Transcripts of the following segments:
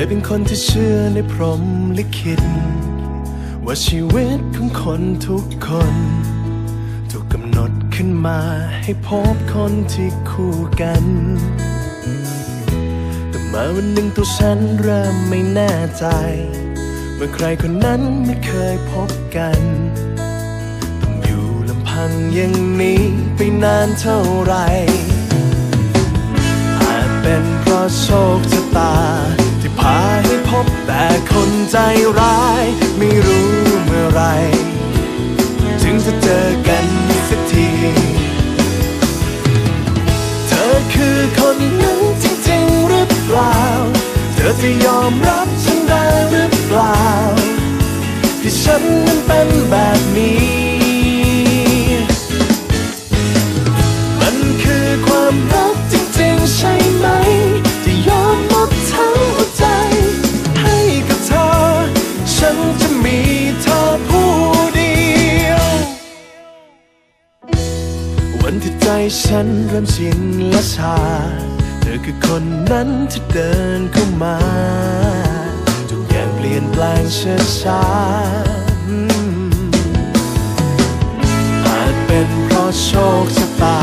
เคนที่เชื่อในพรหมลิขิต ว่าชีวิตของคนทุกคน ถูกกำหนดขึ้นมาให้พบคนที่คู่กัน แต่มาวันหนึ่งตัวฉันเริ่มไม่แน่ใจ เมื่อใครคนนั้นไม่เคยพบกัน ต้องอยู่ลำพังอย่างนี้ไปนานเท่าไหร่ ใจร้าย ไม่รู้เมื่อไร ถึงจะเจอกันสักที เธอคือคนนั้นจริงๆหรือเปล่า เธอจะยอมรับฉันได้หรือเปล่า ที่ฉันนั้นเป็นแบบนี้ ฉันเริ่มชินและชา เธอคือคนนั้นที่เดินเข้ามา ทุกอย่างเปลี่ยนแปลงช้าช้าอาจเป็นเพราะโชคชะตา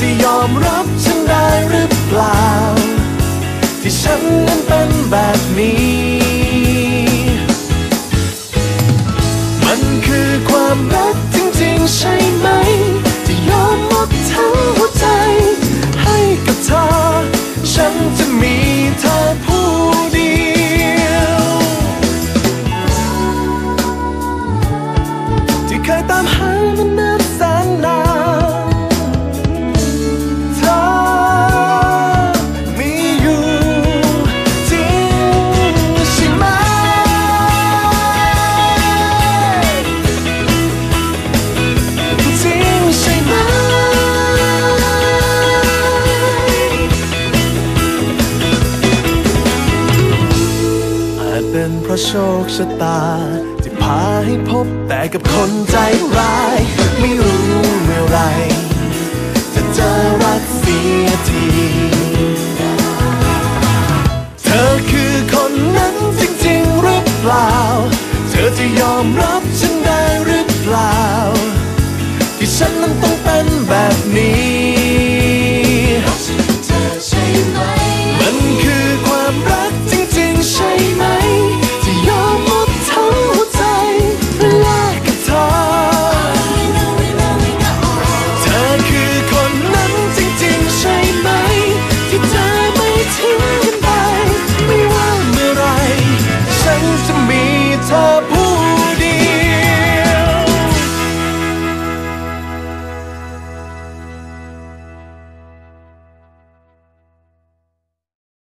จะยอมรับฉันได้หรือเปล่า ที่ฉันนั้นเป็นแบบนี้ เป็นเพราะโชคชะตา ที่พาให้พบแต่กับคนใจร้าย ไม่รู้เมื่อไหรจะเจอรักเสียที เธอคือคนนั้นจริงๆหรือเปล่า เธอจะยอมรับฉันได้หรือเปล่า ที่ฉันนั้นต้องเป็นแบบนี้